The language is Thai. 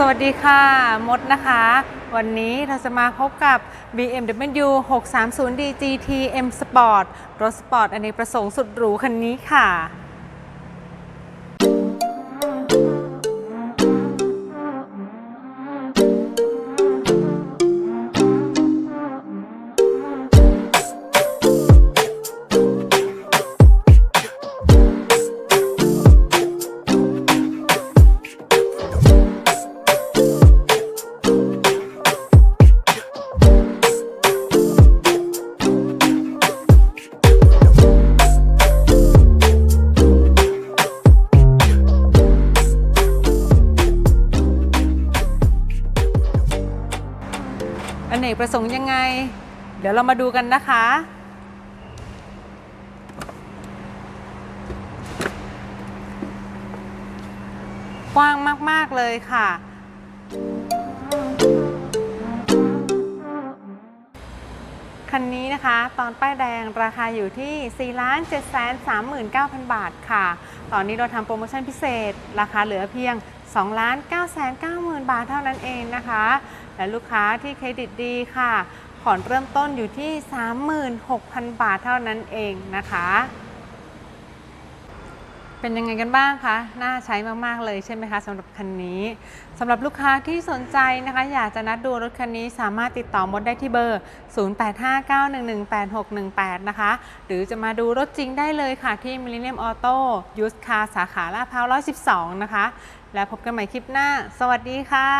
สวัสดีค่ะ มดนะคะ วันนี้เราจะมาพบกับ BMW 630D GT M Sport รถสปอร์ตอเนกประสงค์สุดหรูคันนี้ค่ะ อเนกประสงค์ยังไง เดี๋ยวเรามาดูกันนะคะ กว้างมาก ๆ เลยค่ะ คันนี้นะคะ ตอนป้ายแดงราคาอยู่ที่ 4 7 3 9 0 0 0 บาทค่ะ ตอนนี้เราทำโปรโมชั่นพิเศษ ราคาเหลือเพียง 2 9 9 0 0 0 0 บาทเท่านั้นเองนะคะ และลูกค้าที่เครดิตดีค่ะ ผ่อนเริ่มต้นอยู่ที่ 36,000 บาทเท่านั้นเองนะคะ เป็นยังไงกันบ้างคะ น่าใช้มากๆเลยใช่ไหมคะสำหรับคันนี้สำหรับลูกค้าที่สนใจนะคะ อยากจะนัดดูรถคันนี้สามารถติดต่อมดได้ที่เบอร์ 0859118618 นะคะ หรือจะมาดูรถจริงได้เลยค่ะที่ Millennium Auto Used Car สาขาลาดพร้าว112 นะคะ แล้วพบกันใหม่คลิปหน้า สวัสดีค่ะ